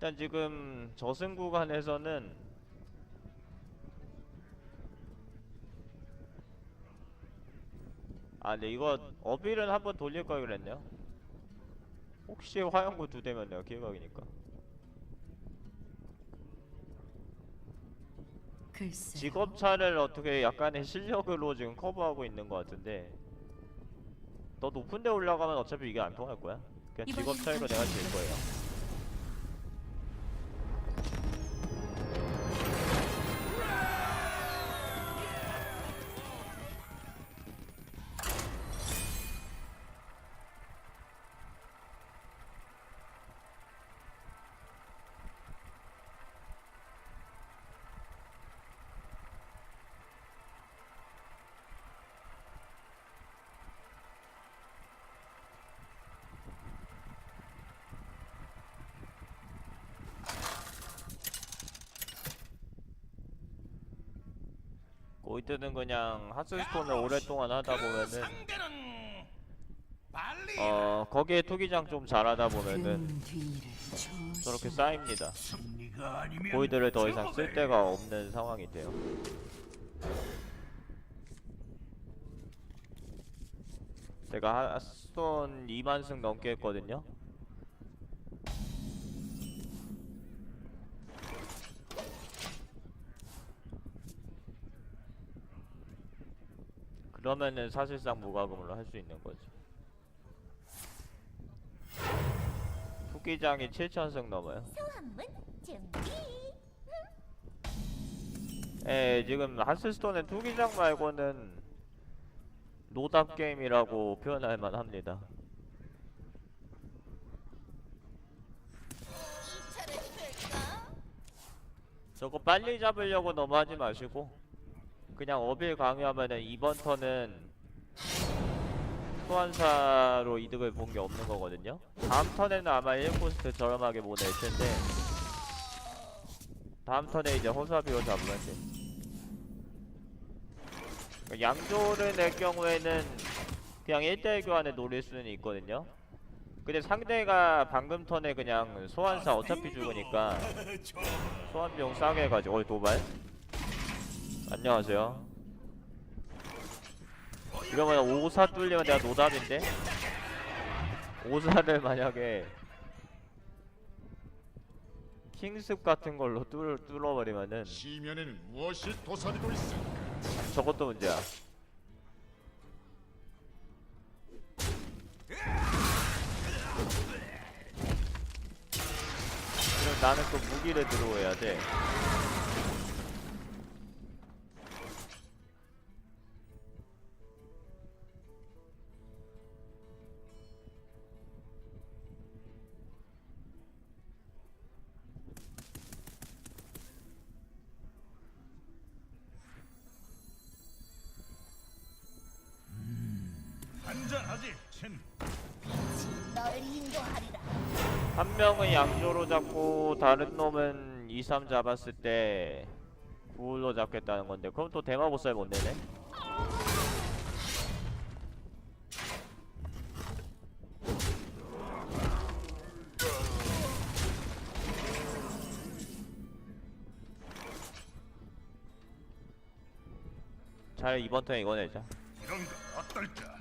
일단 지금 저승 구간에서는 아 근데 이거 어빌은 한번 돌릴 걸 그랬네요. 혹시 화염구 두 대면 내가 글쎄. 직업차를 어떻게 약간의 실력으로 지금 커버하고 있는 것 같은데. 더 높은 데 올라가면 어차피 이게 안 통할 거야. 그냥 이번엔 직업 차이로 내가 질 거예요 고이트는 그냥 하스스톤을 오랫동안 하다 보면은 상대는 빨리 어 거기에 투기장 좀 잘하다 보면은. 저렇게 쌓입니다 고이드를 더 이상 쓸. 데가 없는 상황이 돼요 제가 하스톤 2만승 넘게 했거든요 그러면은 사실상 무과금으로 할 수 있는 거죠 투기장이 7천승 넘어요 소환문 준비. 예, 지금 하스스톤의 투기장 말고는 노답 게임이라고 표현할 만합니다. 저거 빨리 잡으려고 너무 하지 마시고 그냥 어빌 강요하면은 이번 턴은 소환사로 이득을 본 게 없는 거거든요. 다음 턴에는 아마 1코스트 저렴하게 못낼 텐데 다음 턴에 이제 호사비로 잡으면 돼. 그러니까 양조를 낼 경우에는 그냥 1대1 교환에 노릴 수는 있거든요. 근데 상대가 방금 턴에 그냥 소환사 어차피 죽으니까 소환 비용 싸게 해가지고 어이 도발 안녕하세요. 이러면 오사 뚫리면 내가 노답인데? 오사를 만약에 킹습 같은 걸로 뚫, 뚫어버리면은 시면에는 무엇이 도사리고 있어? 저것도 문제야. 그럼 나는 또 무기를 들어야 돼 잡고 다른 놈은 2, 3 잡았을 때 9로 잡겠다는 건데 그럼 또 대마 보살 못 내네? 잘 이번 턴에 이거 내자 이런 거 어떨까?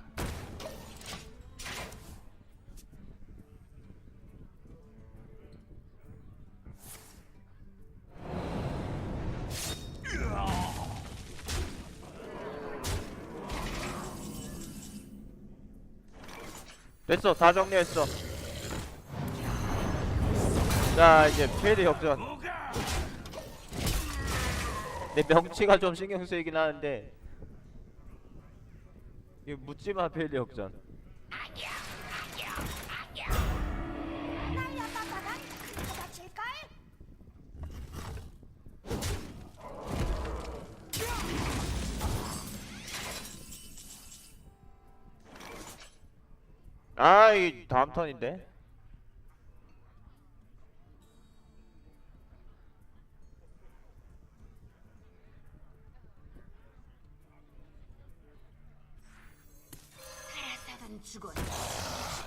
됐어. 다 정리했어. 자 이제 페이드 역전. 내 명치가 좀 신경 쓰이긴 하는데. 이거 묻지마 페이드 역전 아, 이 다음 턴인데.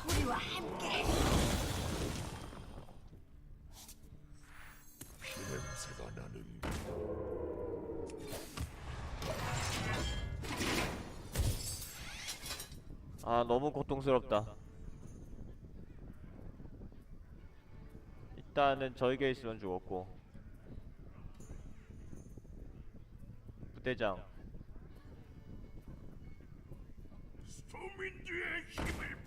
우리와 함께. 냄새가 나는 아, 너무 고통스럽다. 일단은 저에게 있으면 죽었고. 부대장. 소민주의 힘을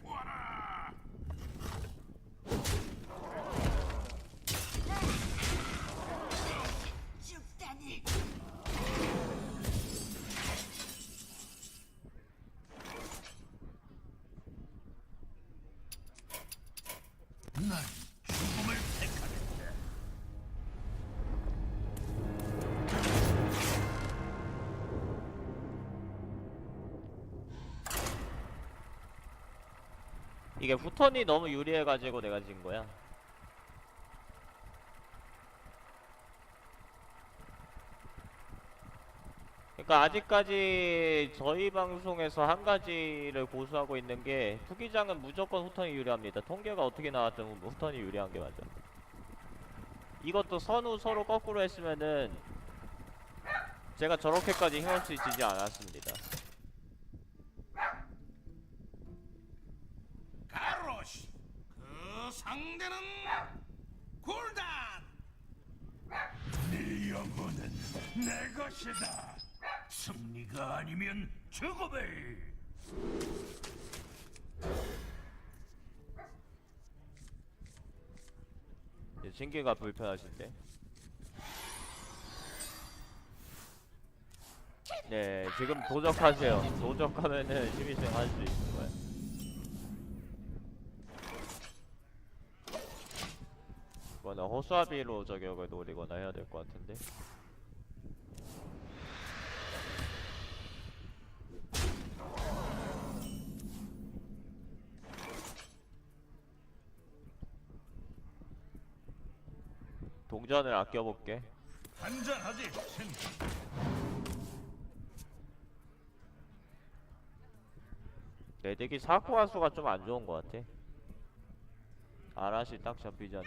이게 후턴이 너무 유리해가지고 내가 진 거야 그러니까 아직까지 저희 방송에서 한 가지를 고수하고 있는 게 투기장은 무조건 후턴이 유리합니다. 통계가 어떻게 나왔든 후턴이 유리한 게 맞아. 이것도 선우 서로 거꾸로 했으면은 제가 저렇게까지 힘없이 지지 않았습니다. 상대는 굴단. 네 영혼은 내 것이다. 승리가 아니면 죽음을. 이제 신기가 불편하신데. 네, 지금 도적하세요. 도적하면은 심의생 할수 있는 거예요. 이거는 호수아비로 저격을 노리거나 해야 될 것 같은데. 동전을 아껴볼게. 한잔하지, 신. 내 덱이 사쿠아 수가 좀 안 좋은 것 같아. 아라시 딱 잡히지 않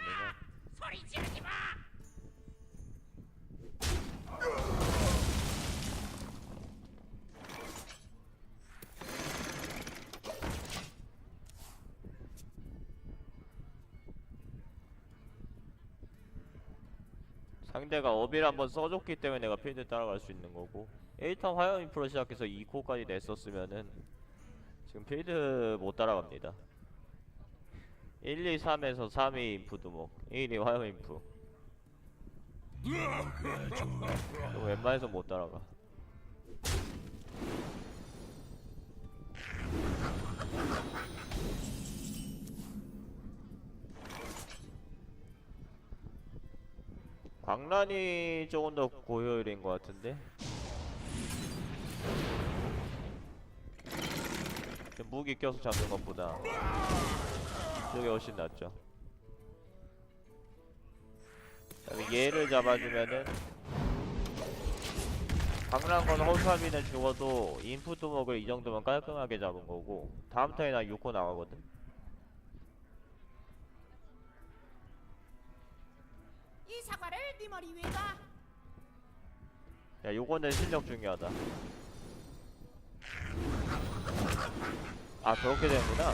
으면. 상대가 어비를 한번 써줬기 때문에 내가 필드 따라갈 수 있는 거고 1턴 화염 인프로 시작해서 2코까지 냈었으면은 지금 필드 못 따라갑니다 1, 2, 3에서 3이 인프 두목 1이 화염 인프. 이거 웬만해서 못 따라가. 광란이 조금 더 고효율인 것 같은데? 무기 껴서 잡는 것보다 이쪽이 훨씬 낫죠. 그다음에 얘를 잡아주면은 강란건 허수아비는 죽어도 인풋 도목을 이 정도면 깔끔하게 잡은 거고 다음 턴에 나 6호 나가거든. 이 사과를 네 머리 위에 놔. 야 요거는 실력 중요하다. 아 그렇게 되는구나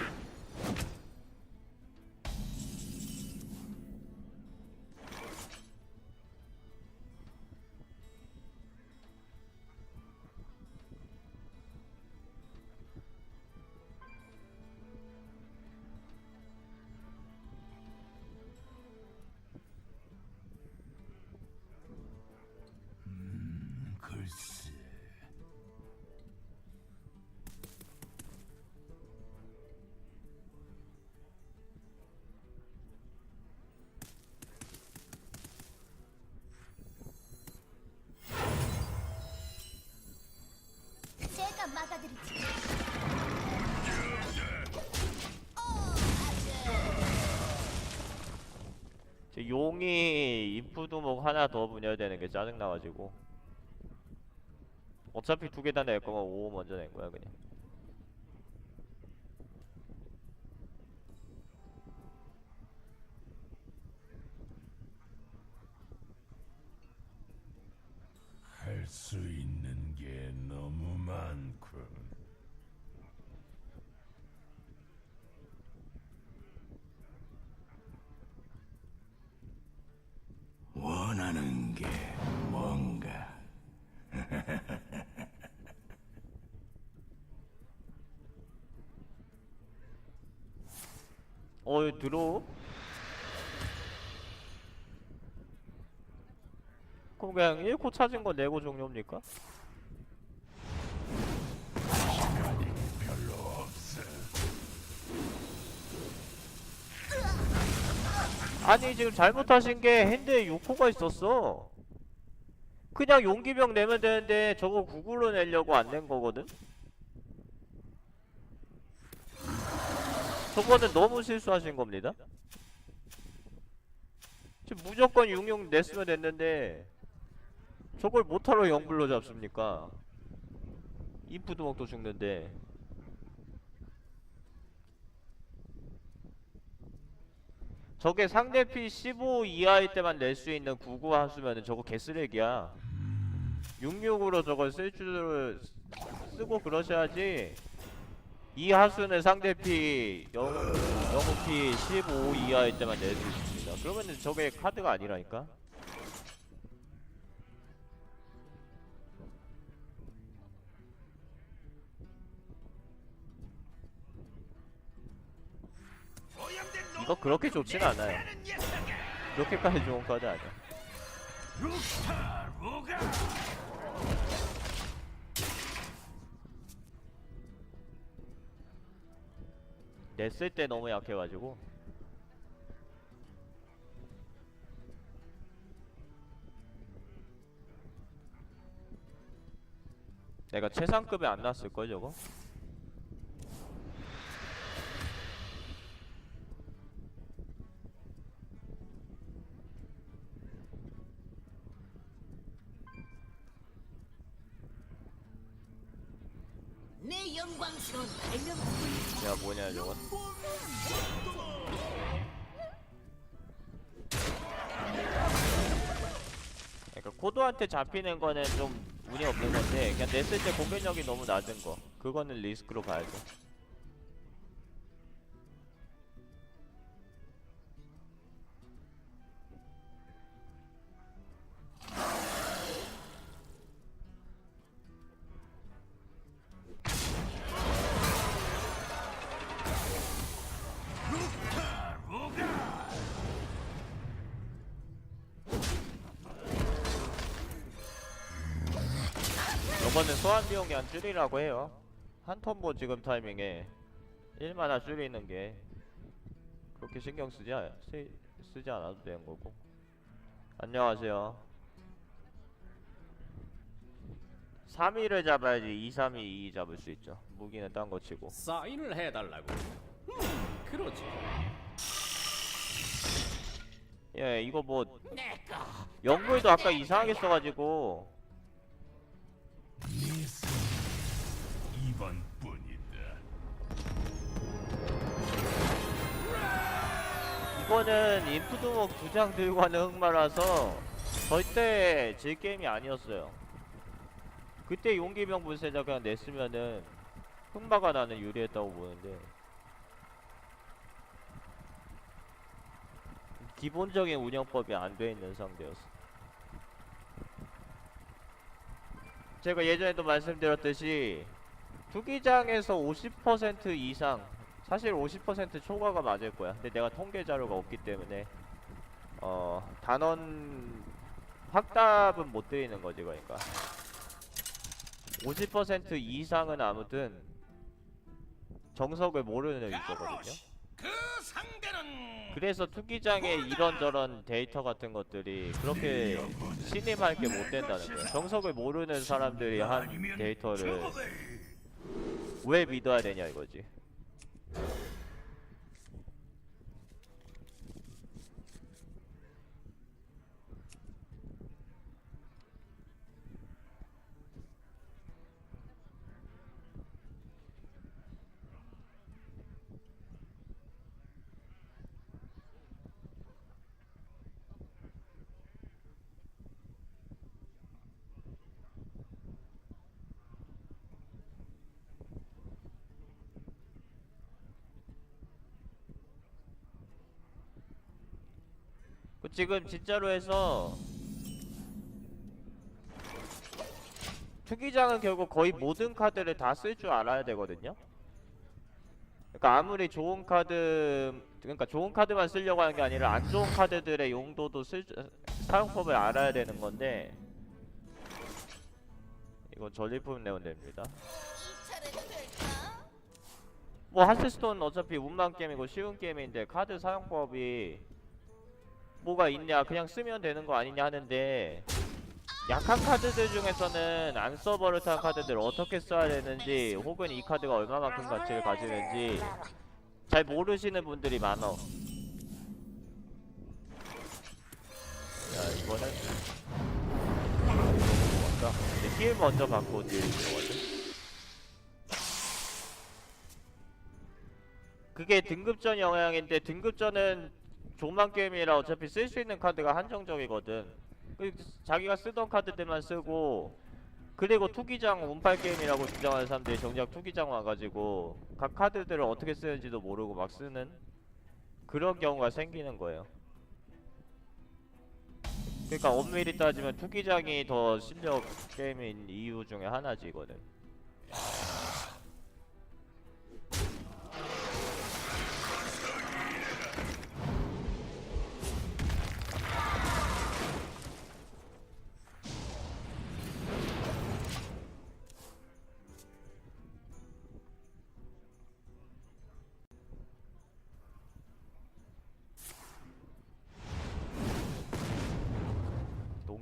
용이 인풋 도목 하나 더 분열되는 게 짜증나가지고. 어차피 두 개 다 낼 거면 5 먼저 낸 거야 그냥. 할 수 있는 원하는 게 뭔가? 어이 들어? 그럼 그냥 1코 찾은 거 내고 종료입니까? 아니 지금 잘못하신 게 핸드에 6호가 있었어. 그냥 용기병 내면 되는데 저거 구글로 내려고 안 낸 거거든? 저거는 너무 실수하신 겁니다. 지금 무조건 66 냈으면 됐는데 저걸 못하러 영불로 잡습니까? 인푸드먹도 죽는데 저게 상대 피 15 이하일 때만 낼 수 있는 99 하수면은 저거 개쓰레기야. 66으로 저걸 쓸 줄을 쓰고 그러셔야지. 이 하수는 상대 피 영웅, 영웅 피15 이하일 때만 낼 수 있습니다. 그러면은 저게 카드가 아니라니까 이거 그렇게 좋진 않아요 그렇게까지 좋은 카드 아니야. 냈을 때 너무 약해가지고 내가 최상급에 안 났을 걸 저거? 야 뭐냐 저건? 그러니까 코드한테 잡히는 거는 좀 운이 없는 건데 그냥 냈을 때 공격력이 너무 낮은 거. 그거는 리스크로 봐야죠 요거는 소환 비용이 한 줄이라고 해요. 한 턴보 지금 타이밍에 1만화 줄이는 게 그렇게 신경 쓰지, 아- 쓰, 쓰지 않아도 되는 거고. 안녕하세요. 3위를 잡아야지 2, 3위, 2 잡을 수 있죠. 무기는 딴 거 치고. 사인을 해달라고. 음, 그러지. 예 이거 뭐 영구에도 아까 이상하게 써가지고 예스. 이번 뿐이다. 이거는 인프드목 두 장 들고 하는 흑마라서 절대 질 게임이 아니었어요. 그때 용기병 분쇄자 그냥 냈으면은 흑마가 나는 유리했다고 보는데 기본적인 운영법이 안 돼 있는 상대였어. 제가 예전에도 말씀드렸듯이 투기장에서 50% 이상 사실 50% 초과가 맞을 거야. 근데 내가 통계 자료가 없기 때문에 어 단원 확답은 못 드리는 거지 그러니까 50% 이상은 아무튼 정석을 모르는 거거든요. 그 상대는 그래서 투기장에 이런저런 데이터 같은 것들이 그렇게 신임할 게 못 된다는 거야. 정석을 모르는 사람들이 한 데이터를. 왜 믿어야 되냐 이거지. 지금 진짜로 해서 투기장은 결국 거의 모든 카드를 다 쓸 줄 알아야 되거든요. 그러니까 아무리 좋은 카드 그러니까 좋은 카드만 쓰려고 하는 게 아니라 안 좋은 카드들의 용도도 쓸 사용법을 알아야 되는 건데 이건 전리품 네온됩니다. 뭐 하스스톤 어차피 운만 게임이고 쉬운 게임인데 카드 사용법이 뭐가 있냐? 그냥 쓰면 되는 거 아니냐 하는데 약한 카드들 중에서는 안 써버릇한 카드들 어떻게 써야 되는지 혹은 이 카드가 얼마만큼 가치를 가지는지 잘 모르시는 분들이 많어. 자 이거는 뭔가? 힐 먼저 받고 딜 들어가죠 그게 등급전 영향인데 등급전은 조만 게임이라 어차피 쓸 수 있는 카드가 한정적이거든. 그 자기가 쓰던 카드들만 쓰고 그리고 투기장 운팔 게임이라고 주장하는 사람들이 정작 투기장 와가지고 각 카드들을 어떻게 쓰는지도 모르고 막 쓰는 그런 경우가 생기는 거예요. 그러니까 엄밀히 따지면 투기장이 더 실력 게임인 이유 중에 하나지 이거는.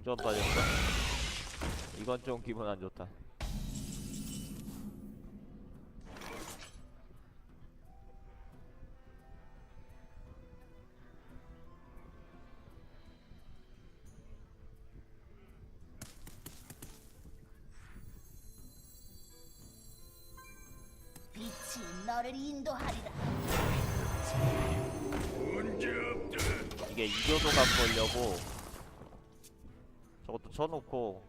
동전 빠졌다. 이건 좀 기분 안 좋다. 빛이 너를 인도하리라. 이게 이교도 오려고 저것도 쳐놓고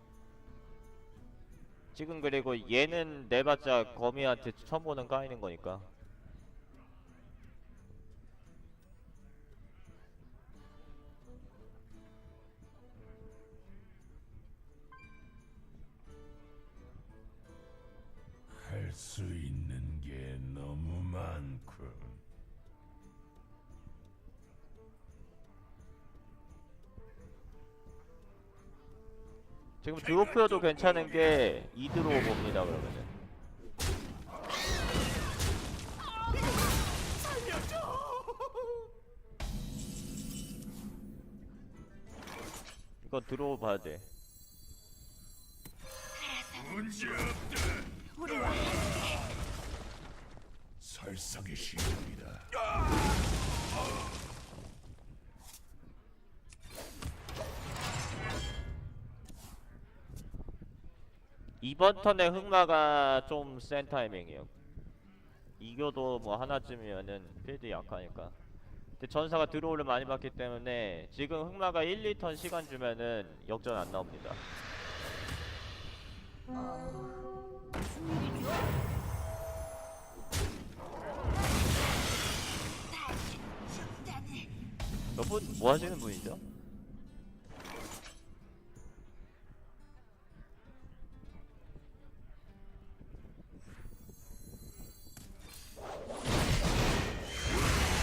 지금 그리고 얘는 내봤자 거미한테 처음 보는 까이는 거니까 지금 드로프여도 괜찮은 게 이드로 봅니다 그러면은 이건 들어오 봐야 돼 문제 없다. 설성의 시간이다. 이번 턴에 흑마가 좀 센 타이밍이에요. 이겨도 뭐 하나쯤이면은 필드 약하니까. 근데 전사가 드로우를 많이 받기 때문에 지금 흑마가 1, 2턴 시간 주면은 역전 안 나옵니다. 저분 뭐 하시는 분이죠?